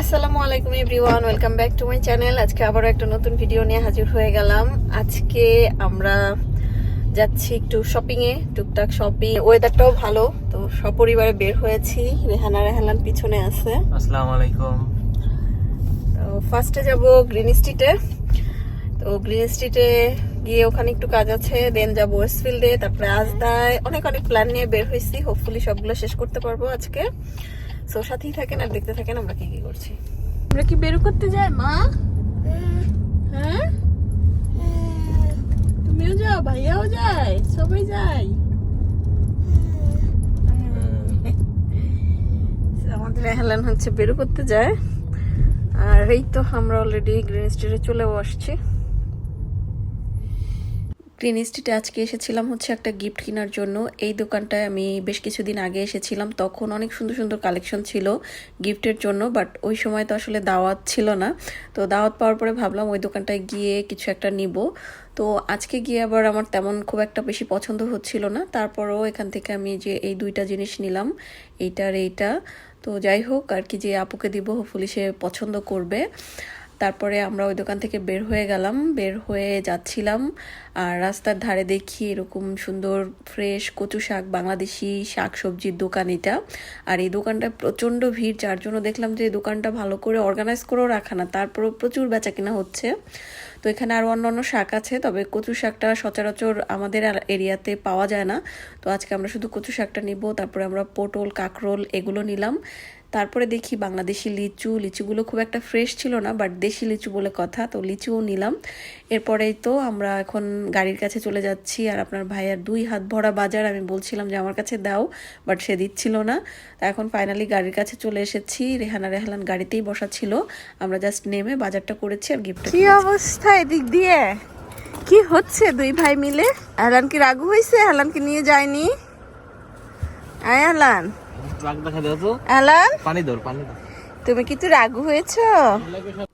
আসসালামু আলাইকুম everyone welcome back to my channel. আজকে আবারও একটা নতুন ভিডিও নিয়ে হাজির হয়ে গেলাম। আজকে আমরা যাচ্ছি একটু শপিং এ টুকটাক শপিং ওয়েদারটাও ভালো তো সপরিবারে বের হয়েছি। রেহানা রেহানান পিছনে আছে। আসসালামু আলাইকুম। তো ফার্স্টে যাব গ্রিন স্ট্রিটে তো গ্রিন স্ট্রিটে গিয়ে ওখানে একটু কাজ আছে দেন যাব ওয়েস্টফিল্ডে তারপরে আজদায় অনেক অনেক প্ল্যান নিয়ে বের হয়েছি। হোপফুলি সবগুলো শেষ করতে পারব আজকে। সো সাথেই থাকেন আর দেখতে থাকেন আমরা কি কি করছি। আমরা কি বের করতে যাই মা? হ্যাঁ? তুমিও যাও ভাইয়াও যায় সবাই যায়। আমাদের হেলেন হচ্ছে বেরো করতে যায়। আর এই তো আমরা অলরেডি গ্রিন স্ট্রিটে চলেও আসছি। গ্রিন স্ট্রিটে আজকে এসেছিলাম হচ্ছে একটা গিফট কেনার জন্য। এই দোকানটায় আমি বেশ কিছুদিন আগে এসেছিলাম। তখন অনেক সুন্দর সুন্দর কালেকশন ছিল গিফটের জন্য বাট ওই সময় তো আসলে দাওয়াত ছিল না। তো দাওয়াত পাওয়ার পরে ভাবলাম ওই দোকানটায় গিয়ে কিছু একটা নিব। তো আজকে গিয়ে আবার আমার তেমন খুব একটা বেশি পছন্দ হচ্ছিল না। তারপরও এখান থেকে আমি যে এই দুইটা জিনিস নিলাম এইটা আর এইটা। তো যাই হোক, আর কি যে আপুকে দিব হোপফুলি সে পছন্দ করবে। তারপরে আমরা ওই দোকান থেকে বের হয়ে গেলাম, বের হয়ে যাচ্ছিলাম। আর রাস্তার ধারে দেখি এরকম সুন্দর ফ্রেশ কচু শাক, বাংলাদেশি শাক সবজির দোকান এটা। আর এই দোকানটা প্রচণ্ড ভিড়, যার জন্য দেখলাম যে দোকানটা ভালো করে অর্গানাইজ করেও রাখা না, তারপরেও প্রচুর বেচা কিনা হচ্ছে। তো এখানে আরও অন্য অন্য শাক আছে তবে কচু শাকটা সচরাচর আমাদের এরিয়াতে পাওয়া যায় না। তো আজকে আমরা শুধু কচু শাকটা নিব তারপরে আমরা পটল কাঁকরোল এগুলো নিলাম। তারপরে দেখি বাংলাদেশি লিচু লিচুগুলো খুব একটা ফ্রেশ ছিল না বাট দেশি লিচু বলে কথা তো লিচুও নিলাম। এরপরেই তো আমরা এখন গাড়ির কাছে চলে যাচ্ছি আর আপনার ভাইয়ার দুই হাত ভরা বাজার আমি বলছিলাম যে আমার কাছে দাও বাট সে দিচ্ছিল না। তা এখন ফাইনালি গাড়ির কাছে চলে এসেছি রেহানা রেহালান গাড়িতেই বসা ছিল। আমরা জাস্ট নেমে বাজারটা করেছি আর গিফট কি অবস্থা এদিক দিয়ে। কি হচ্ছে দুই ভাই মিলে? হেলান কি রাগু হয়েছে হেলান কি নিয়ে যায়নি? আয় হেলান ট্রাক দেখা দাও তো। হেলান পানি দর পানি তুমি কি তো রাগু হয়েছো?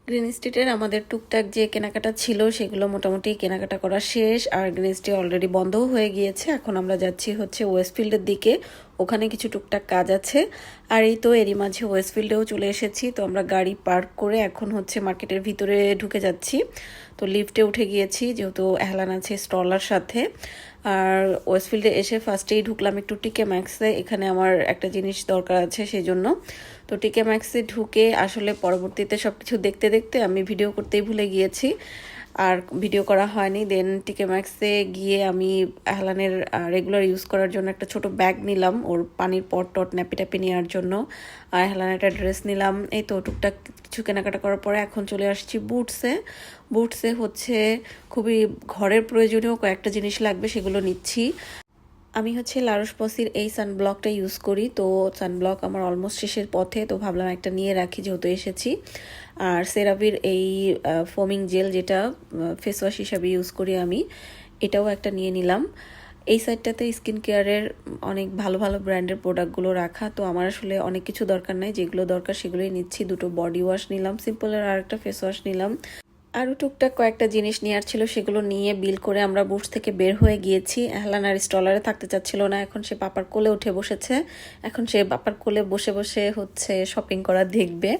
গ্রিন স্ট্রিটের আমাদের টুকটাক যে কেনাকাটা ছিল সেগুলো মোটামুটি কেনাকাটা করা শেষ আর গ্রিন স্ট্রিট অলরেডি বন্ধও হয়ে গিয়েছে। এখন আমরা যাচ্ছি হচ্ছে ওয়েস্টফিল্ডের দিকে। ওখানে কিছু টুকটাক কাজ আছে। আর এই তো এরই মাঝে ওয়েস্টফিল্ডেও চলে এসেছি। তো আমরা গাড়ি পার্ক করে এখন হচ্ছে মার্কেটের ভিতরে ঢুকে যাচ্ছি। তো লিফটে উঠে গিয়েছি, যেহেতু এহলান আছে স্টলার সাথে। আর ওয়েস্টফিল্ডে এসে ফার্স্টেই ঢুকলাম একটু টিকে ম্যাক্সে এখানে আমার একটা জিনিস দরকার আছে সেই জন্য তো টিকে ম্যাক্সে ঢুকে আসলে পরবর্তীতে সব কিছু দেখতে দেখতে আমি ভিডিও করতেই ভুলে গিয়েছি। আর ভিডিও করা হয়নি। দেন টিকে ম্যাক্সে গিয়ে আমি আহলানের রেগুলার ইউজ করার জন্য একটা ছোট ব্যাগ নিলাম ওর পানির পট টট ন্যাপি ট্যাপি নেওয়ার জন্য। আর আহলানের একটা ড্রেস নিলাম। এই তো টুকটাক কিছু কেনাকাটা করার পরে এখন চলে আসছি বুটসে বুটসে হচ্ছে খুবই ঘরের প্রয়োজনীয় কয়েকটা জিনিস লাগবে সেগুলো নিচ্ছি। আমি হচ্ছে লারুস পসির এই সানব্লকটা ইউজ করি। তো সানব্লক আমার অলমোস্ট শেষের পথে, তো ভাবলাম একটা নিয়ে রাখি যেহেতু এসেছি। আর সেরাভির এই ফোমিং জেল যেটা ফেস ওয়াশ হিসাবে ইউজ করি আমি, এটাও একটা নিয়ে নিলাম। এই সাইডটাতে স্কিন কেয়ারের অনেক ভালো ভালো ব্র্যান্ডের প্রোডাক্টগুলো রাখা, তো আমার আসলে অনেক কিছু দরকার নাই। যেগুলো দরকার সেগুলোই নিচ্ছি। দুটো বডি ওয়াশ নিলাম সিম্পলের আর একটা ফেস ওয়াশ নিলাম। আরও টুকটাক কয়েকটা জিনিস নেওয়ার ছিল, সেগুলো নিয়ে বিল করে আমরা বুটস থেকে বের হয়ে গিয়েছি। এহলান আর স্টলারে থাকতে চাচ্ছিল না, এখন সে পাপার কোলে উঠে বসেছে। এখন সে পাপার কোলে বসে বসে হচ্ছে শপিং করা দেখবে।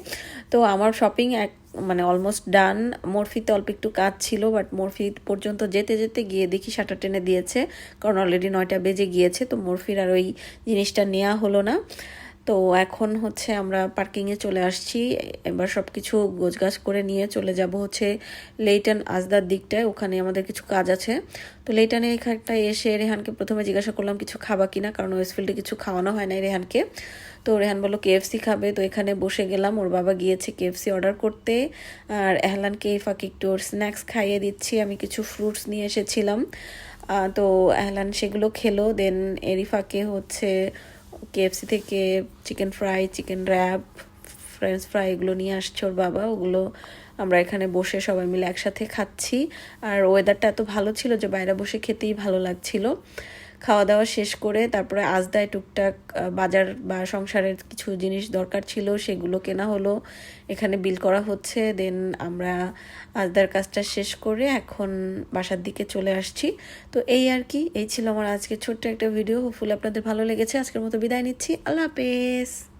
তো আমার শপিং এক মানে অলমোস্ট ডান মরফিতে অল্প একটু কাজ ছিল বাট মরফি পর্যন্ত যেতে যেতে গিয়ে দেখি শাটার টেনে দিয়েছে, কারণ অলরেডি নয়টা বেজে গিয়েছে, তো মরফির আর ওই জিনিসটা নেওয়া হলো না। তো এখন হচ্ছে আমরা পার্কিংয়ে চলে আসছি। এবার সব কিছু গোছগাছ করে নিয়ে চলে যাব হচ্ছে লেইটান আজদার দিকটায়। ওখানে আমাদের কিছু কাজ আছে। তো লেইটানে এখানটায় এসে রেহানকে প্রথমে জিজ্ঞাসা করলাম, কিছু খাবা কিনা? কারণ ওয়েস্টফিল্ডে কিছু খাওয়ানো হয় না রেহানকে। তো রেহান বলল কেএফসি খাবে। তো এখানে বসে গেলাম। ওর বাবা গিয়েছে কেএফসি অর্ডার করতে। আর এহলানকে এই ফাঁকে একটু ওর স্ন্যাক্স খাইয়ে দিচ্ছি। আমি কিছু ফ্রুটস নিয়ে এসেছিলাম। তো এহলান সেগুলো খেলো। দেন এরই ফাঁকে হচ্ছে কেএফসি থেকে chicken fry chicken wrap french fry এগুলো নিয়ে আসছে ওর বাবা। ওগুলো আমরা এখানে বসে সবাই মিলে একসাথে খাচ্ছি। আর ওয়েদারটা এত ভালো ছিল যে বাইরে বসে খেতেই ভালো লাগছিল। খাওয়া দাওয়া শেষ করে তারপরে আজদায় টুকটাক বাজার বা সংসারের কিছু জিনিস দরকার ছিল সেগুলো কেনা হলো, এখানে বিল করা হচ্ছে, দেন আমরা আজদার কাজটা শেষ করে এখন বাসার দিকে চলে আসছি। তো এই আর কি, এই ছিল আমার আজকে ছোট্ট একটা ভিডিও। ফুল আপনাদের ভালো লেগেছে। আজকের মতো বিদায় নিচ্ছি। আল্লাহ হাফেজ।